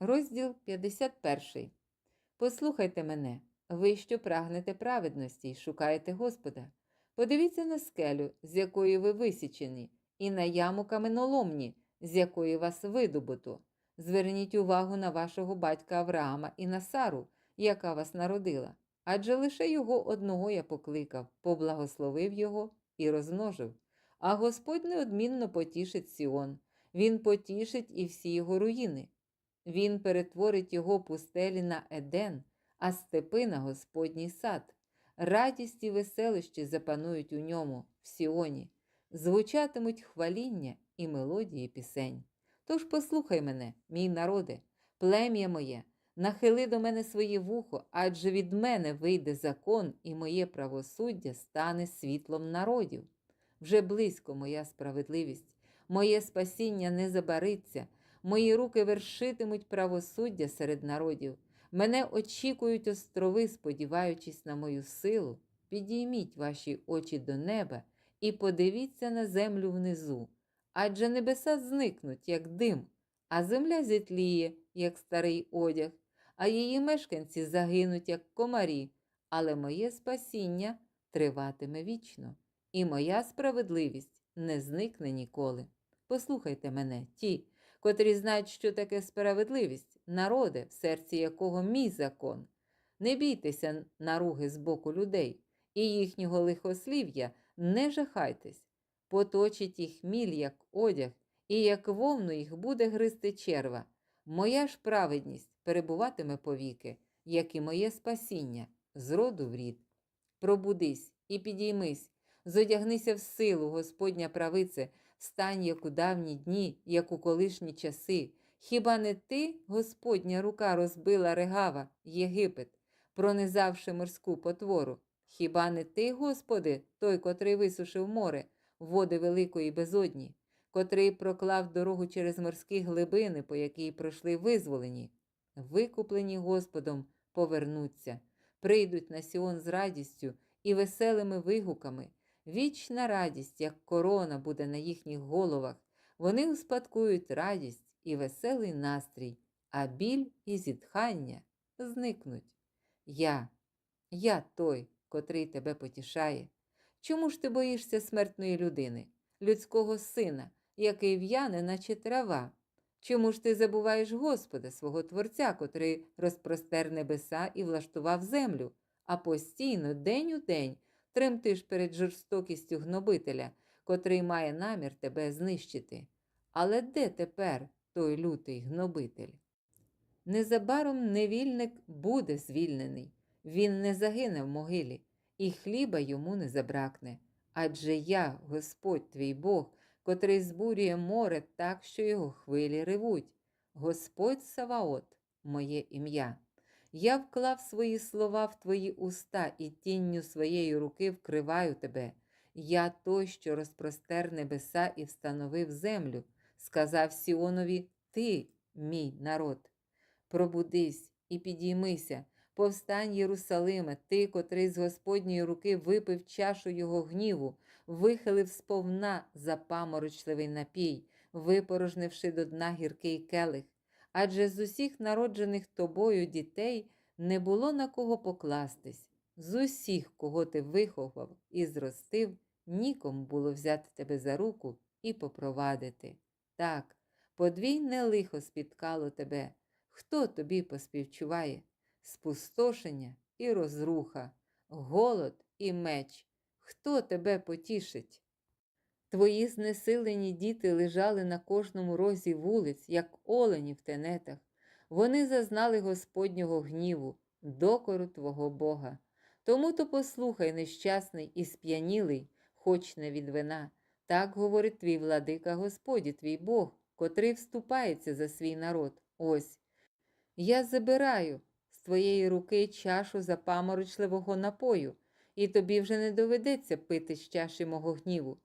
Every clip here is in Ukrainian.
Розділ 51. Послухайте мене, ви, що прагнете праведності й шукаєте Господа. Подивіться на скелю, з якої ви висічені, і на яму каменоломні, з якої вас видобуто. Зверніть увагу на вашого батька Авраама і на Сару, яка вас народила. Адже лише його одного я покликав, поблагословив його і розмножив. А Господь неодмінно потішить Сіон, Він потішить і всі його руїни. Він перетворить його пустелі на Еден, а степи на Господній сад. Радість і веселощі запанують у ньому, в Сіоні, звучатимуть хваління і мелодії пісень. Тож послухай мене, мій народе, плем'я моє, нахили до мене своє вухо, адже від мене вийде закон, і моє правосуддя стане світлом народів. Вже близько моя справедливість, моє спасіння не забариться, мої руки вершитимуть правосуддя серед народів. Мене очікують острови, сподіваючись на мою силу. Підійміть ваші очі до неба і подивіться на землю внизу. Адже небеса зникнуть, як дим, а земля зітліє, як старий одяг, а її мешканці загинуть, як комарі, але моє спасіння триватиме вічно, і моя справедливість не зникне ніколи. Послухайте мене, ті, котрі знають, що таке справедливість, народи, в серці якого мій закон. Не бійтеся наруги з боку людей, і їхнього лихослів'я не жахайтесь, поточить їх міль, як одяг, і як вовну їх буде гризти черва. Моя ж праведність перебуватиме повіки, як і моє спасіння, з роду в рід. Пробудись і підіймись, зодягнися в силу, Господня правице, Встань, як у давні дні, як у колишні часи. Хіба не ти, Господня рука розбила регава, Єгипет, пронизавши морську потвору? Хіба не ти, Господи, той, котрий висушив море, води великої безодні, котрий проклав дорогу через морські глибини, по якій пройшли визволені? Викуплені Господом повернуться, прийдуть на Сіон з радістю і веселими вигуками. Вічна радість, як корона, буде на їхніх головах. Вони успадкують радість і веселий настрій, а біль і зітхання зникнуть. Я, я той, котрий тебе потішає. Чому ж ти боїшся смертної людини, людського сина, який в'яне, наче трава? Чому ж ти забуваєш Господа, свого Творця, котрий розпростер небеса і влаштував землю, а постійно, день у день, тремтиш перед жорстокістю гнобителя, котрий має намір тебе знищити. Але де тепер той лютий гнобитель? Незабаром невільник буде звільнений, він не загине в могилі, і хліба йому не забракне. Адже я, Господь твій Бог, котрий збурює море так, що його хвилі ревуть. Господь Саваот, моє ім'я. Я вклав свої слова в твої уста і тінню своєї руки вкриваю тебе. Я той, що розпростер небеса і встановив землю, сказав Сіонові, Ти, мій народ. Пробудись і підіймися, повстань, Єрусалиме, ти, котрий з Господньої руки випив чашу його гніву, вихилив сповна запаморочливий напій, випорожнивши до дна гіркий келих адже з усіх народжених тобою дітей не було на кого покластись. З усіх, кого ти виховав і зростив, нікому було взяти тебе за руку і попровадити. Так, подвійне лихо спіткало тебе. Хто тобі поспівчуває? Спустошення і розруха, голод і меч. Хто тебе потішить? Твої знесилені діти лежали на кожному розі вулиць, як олені в тенетах. Вони зазнали Господнього гніву, докору Твого Бога. Тому то послухай, нещасний і сп'янілий, хоч не від вина. Так говорить твій владика Господі, твій Бог, котрий вступається за свій народ. Ось. Я забираю з твоєї руки чашу запаморочливого напою, і тобі вже не доведеться пити з чаші мого гніву.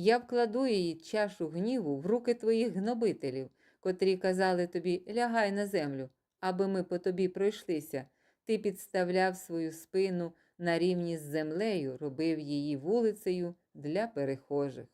Я вкладу її чашу гніву в руки твоїх гнобителів, котрі казали тобі лягай на землю, аби ми по тобі пройшлися. Ти підставляв свою спину на рівні з землею, робив її вулицею для перехожих.